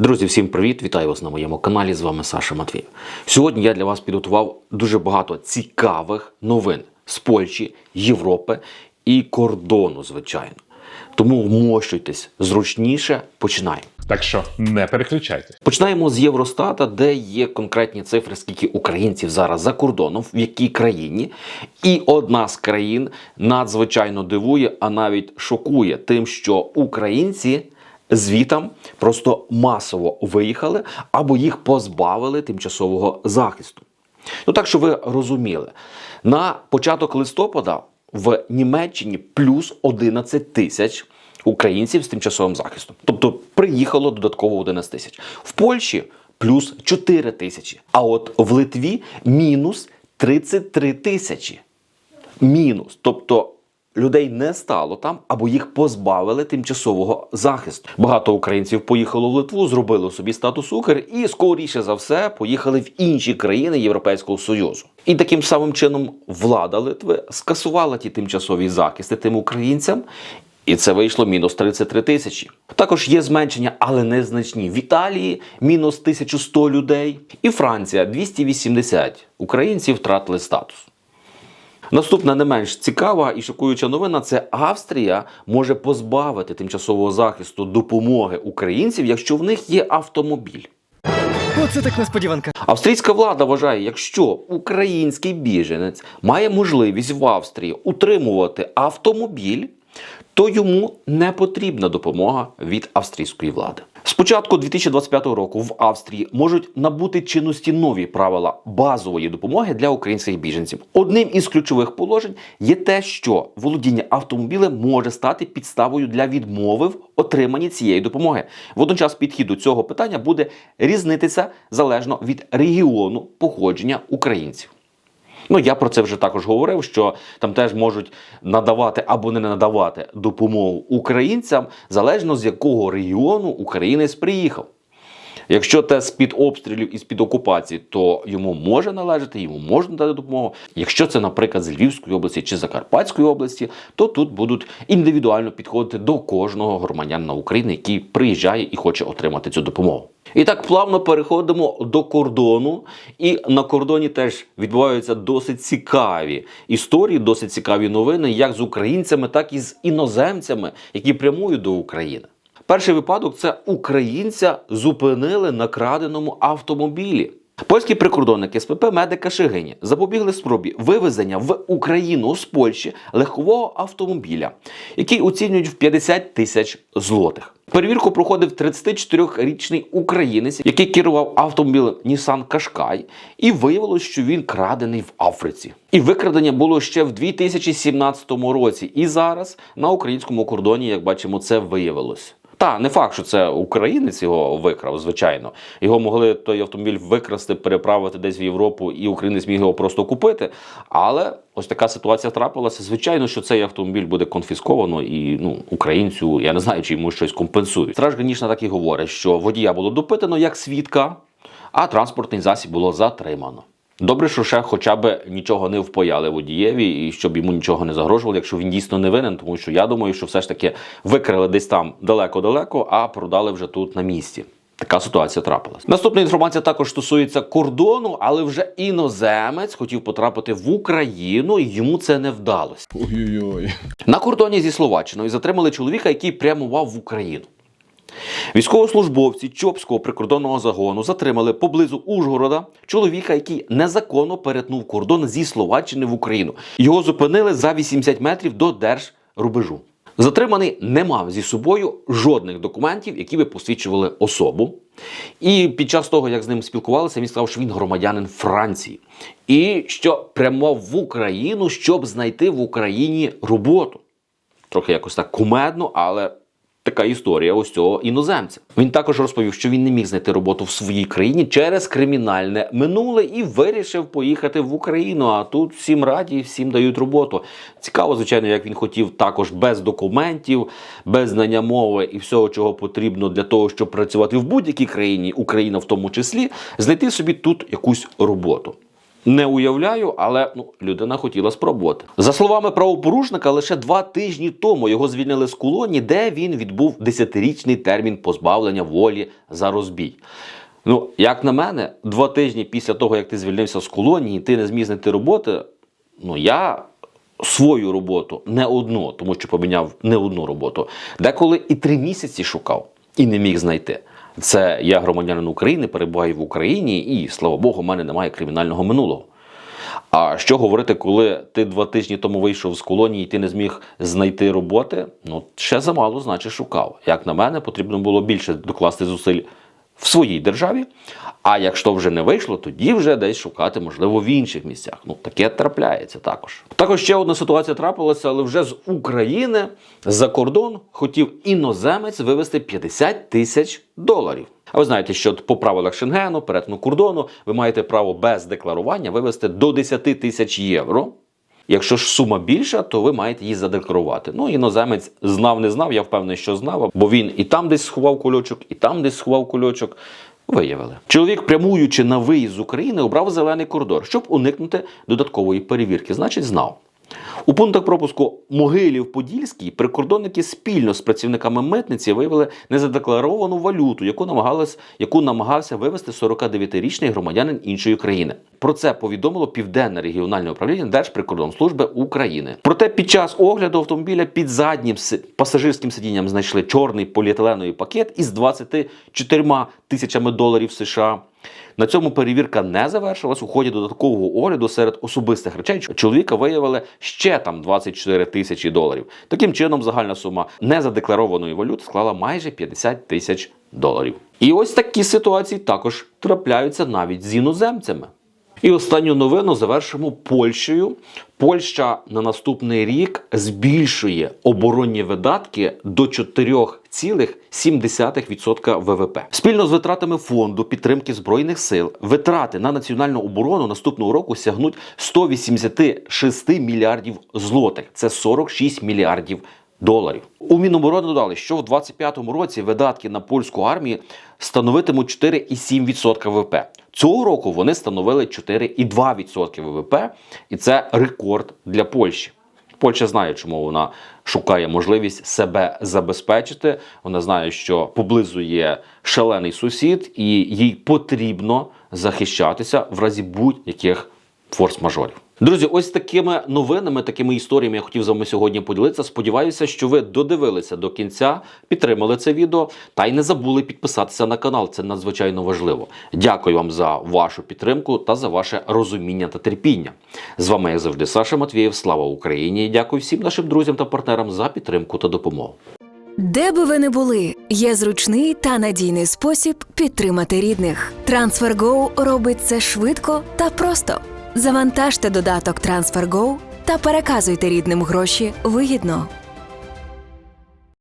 Друзі, всім привіт! Вітаю вас на моєму каналі. З вами Саша Матвій. Сьогодні я для вас підготував дуже багато цікавих новин з Польщі, Європи і кордону, звичайно. Тому вмощуйтесь зручніше. Починаємо. Так що не переключайтесь. Починаємо з Євростата, де є конкретні цифри, скільки українців зараз за кордоном, в якій країні. І одна з країн надзвичайно дивує, а навіть шокує тим, що українці звітам просто масово виїхали або їх позбавили тимчасового захисту. Ну так, що ви розуміли, на початок листопада в Німеччині плюс 11 тисяч українців з тимчасовим захистом. Тобто приїхало додатково 11 тисяч. В Польщі плюс 4 тисячі. А от в Литві мінус 33 тисячі. Мінус. Тобто людей не стало там або їх позбавили тимчасового захисту. Багато українців поїхало в Литву, зробили собі статус Укр і скоріше за все поїхали в інші країни Європейського Союзу. І таким самим чином влада Литви скасувала ті тимчасові захисти тим українцям. І це вийшло мінус 33 тисячі. Також є зменшення, але незначні. В Італії мінус 1100 людей. І Франція 280 українців втратили статус. Наступна не менш цікава і шокуюча новина це Австрія може позбавити тимчасового захисту допомоги українців, якщо в них є автомобіль. Оце так несподіванка. Австрійська влада вважає, якщо український біженець має можливість в Австрії утримувати автомобіль, то йому не потрібна допомога від австрійської влади. З початку 2025 року в Австрії можуть набути чинності нові правила базової допомоги для українських біженців. Одним із ключових положень є те, що володіння автомобілем може стати підставою для відмови в отриманні цієї допомоги. Водночас підхід до цього питання буде різнитися залежно від регіону походження українців. Ну, я про це вже також говорив, що там теж можуть надавати або не надавати допомогу українцям залежно з якого регіону українець приїхав. Якщо те з-під обстрілів і з-під окупації, то йому може належати, йому можна дати допомогу. Якщо це, наприклад, з Львівської області чи Закарпатської області, то тут будуть індивідуально підходити до кожного громадянина України, який приїжджає і хоче отримати цю допомогу. І так плавно переходимо до кордону, і на кордоні теж відбуваються досить цікаві історії, досить цікаві новини, як з українцями, так і з іноземцями, які прямують до України. Перший випадок це українця зупинили на краденому автомобілі. Польські прикордонники СПП медика Шигині запобігли спробі вивезення в Україну з Польщі легкового автомобіля, який оцінюють в 50 тисяч злотих. Перевірку проходив 34-річний українець, який керував автомобілем Nissan Qashqai, і виявилось, що він крадений в Африці. І викрадення було ще в 2017 році. І зараз на українському кордоні, як бачимо, це виявилось. Та не факт, що це українець його викрав, звичайно. Його могли той автомобіль викрасти, переправити десь в Європу, і українець міг його просто купити. Але ось така ситуація трапилася. Звичайно, що цей автомобіль буде конфісковано, і ну українцю я не знаю, чи йому щось компенсують. Страж Гранічна так і говорить, що водія було допитано як свідка, а транспортний засіб було затримано. Добре, що ще хоча б нічого не впаяли водієві, і щоб йому нічого не загрожувало, якщо він дійсно не винен, тому що я думаю, що все ж таки викрили десь там далеко-далеко, а продали вже тут на місці. Така ситуація трапилась. Наступна інформація також стосується кордону, але вже іноземець хотів потрапити в Україну, і йому це не вдалося. Ой-ой-ой. На кордоні зі Словаччиною затримали чоловіка, який прямував в Україну. Військовослужбовці Чопського прикордонного загону затримали поблизу Ужгорода чоловіка, який незаконно перетнув кордон зі Словаччини в Україну. Його зупинили за 80 метрів до держрубежу. Затриманий не мав зі собою жодних документів, які би посвідчували особу. І під час того, як з ним спілкувалися, він сказав, що він громадянин Франції, і що прямував в Україну, щоб знайти в Україні роботу. Трохи якось так кумедно, але така історія ось цього іноземця. Він також розповів, що він не міг знайти роботу в своїй країні через кримінальне минуле і вирішив поїхати в Україну. А тут всім раді, всім дають роботу. Цікаво, звичайно, як він хотів також без документів, без знання мови і всього, чого потрібно для того, щоб працювати в будь-якій країні, Україна в тому числі, знайти собі тут якусь роботу. Не уявляю, але ну, людина хотіла спробувати. За словами правопорушника, лише два тижні тому його звільнили з колонії, де він відбув десятирічний термін позбавлення волі за розбій. Ну, як на мене, два тижні після того, як ти звільнився з колонії, ти не зміг знайти роботи. Ну, я свою роботу не одну, тому що поміняв не одну роботу. Деколи і три місяці шукав і не міг знайти. Це я громадянин України, перебуваю в Україні, і слава Богу, в мене немає кримінального минулого. А що говорити, коли ти два тижні тому вийшов з колонії і ти не зміг знайти роботи? Ну, ще замало, значить, шукав. Як на мене, потрібно було більше докласти зусиль в своїй державі. А якщо вже не вийшло, тоді вже десь шукати, можливо, в інших місцях. Ну, таке трапляється також. Також ще одна ситуація трапилася, але вже з України за кордон хотів іноземець вивезти 50 тисяч доларів. А ви знаєте, що по правилах Шенгену, перетину кордону, ви маєте право без декларування вивезти до 10 тисяч євро. Якщо ж сума більша, то ви маєте її задекларувати. Ну, іноземець знав, не знав, я впевнений, що знав, бо він і там десь сховав кульочок, і там десь сховав кульочок. Виявили. Чоловік, прямуючи на виїзд з України, обрав зелений коридор, щоб уникнути додаткової перевірки. Значить, знав. У пунктах пропуску Могилів-Подільський прикордонники спільно з працівниками митниці виявили незадекларовану валюту, яку намагалась, яку намагався вивести 49-річний громадянин іншої країни. Про це повідомило Південне регіональне управління Держприкордонслужби України. Проте під час огляду автомобіля під заднім пасажирським сидінням знайшли чорний поліетиленовий пакет із 24 тисячами доларів США. На цьому перевірка не завершилась. У ході додаткового огляду серед особистих речей чоловіка виявили ще там 24 тисячі доларів. Таким чином, загальна сума незадекларованої валюти склала майже 50 тисяч доларів. І ось такі ситуації також трапляються навіть з іноземцями. І останню новину завершимо Польщею. Польща на наступний рік збільшує оборонні видатки до 4,7% ВВП. Спільно з витратами фонду підтримки збройних сил витрати на національну оборону наступного року сягнуть 186 мільярдів злотих. Це 46 мільярдів доларів. У Міноборони додали, що в 2025 році видатки на польську армію становитимуть 4,7% ВВП. Цього року вони становили 4,2% ВВП, і це рекорд для Польщі. Польща знає, чому вона шукає можливість себе забезпечити. Вона знає, що поблизу є шалений сусід, і їй потрібно захищатися в разі будь-яких форс-мажорів. Друзі, ось такими новинами, такими історіями я хотів з вами сьогодні поділитися. Сподіваюся, що ви додивилися до кінця, підтримали це відео та й не забули підписатися на канал. Це надзвичайно важливо. Дякую вам за вашу підтримку та за ваше розуміння та терпіння. З вами, як завжди, Саша Матвієв. Слава Україні! Дякую всім нашим друзям та партнерам за підтримку та допомогу. Де би ви не були, є зручний та надійний спосіб підтримати рідних. TransferGo робить це швидко та просто. Завантажте додаток TransferGo та переказуйте рідним гроші вигідно.